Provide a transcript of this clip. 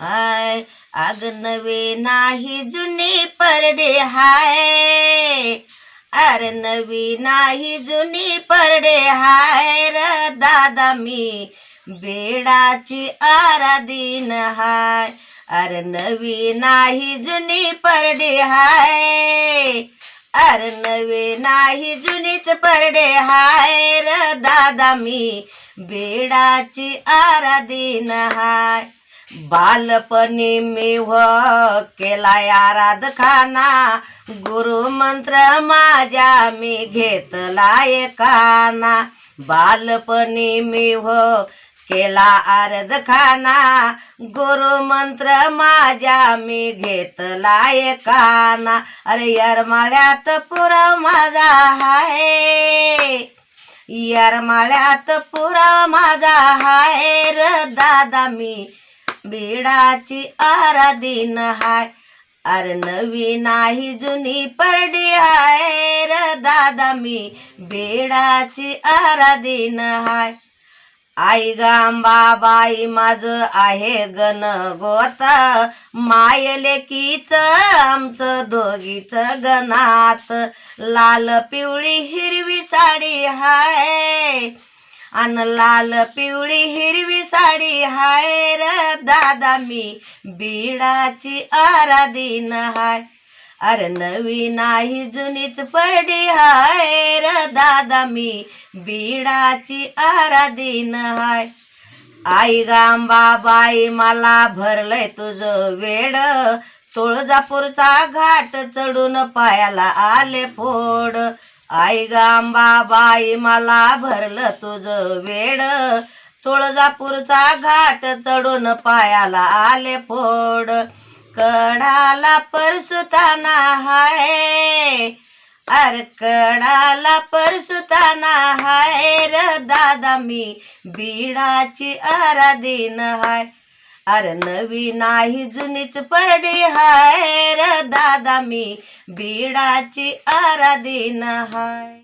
हाय. आग नवे नाही जुनी परडे हाय. अरे नवी नाही जुनी परडे हाय. र दादा मी बेडाची आराधीन हाय. अरे नवी नाही जुनी परडे हाय. अरे नवे नाही जुनीच परडे हाय. र दादा मी बेडाची आराधीन हाय. बालपणी मी व केलाय आराध खाना गुरुमंत्र माझ्या मी घेतलाय काना बालपणी मी व केला आरद खाना गुरुमंत्र माझ्या मी घेतलाय काना अरे यरमाळ्यात पुरा माझा हाय. यरमाळ्यात पुरा माझा हाय र दादा मी. बिडाची आराधीन हाय अर नवी नाही जुनी परडी हाय र दादा मी. बेडाची आराधीन हाय आई बाई माझ आहे गण गोत. मायले कीच आमचं दोघीच गणात. लाल पिवळी हिरवी साडी हाय. अन लाल पिवळी हिरवी साडी हाय र दादा मी. बीडाची आराधीन हाय. अरे नवी नाही जुनीच परडी हाय र दादा मी. बीडाची आराधीन हाय. आई बाई मला भरलंय तुझं वेड. तुळजापूरचा घाट चढून पायाला आले फोड. आई बाई मला भरलं तुझं वेड. तुळजापूरचा घाट चढून पायाला आले फोड. कडाला परसुताना हाय. अरे कडाला परसुताना हाय र दादा मी बीडाची आराधीन हाय. अर नवी नाही जुनीच परडी हाय र दादा मी बीडाची आराधीन हाय.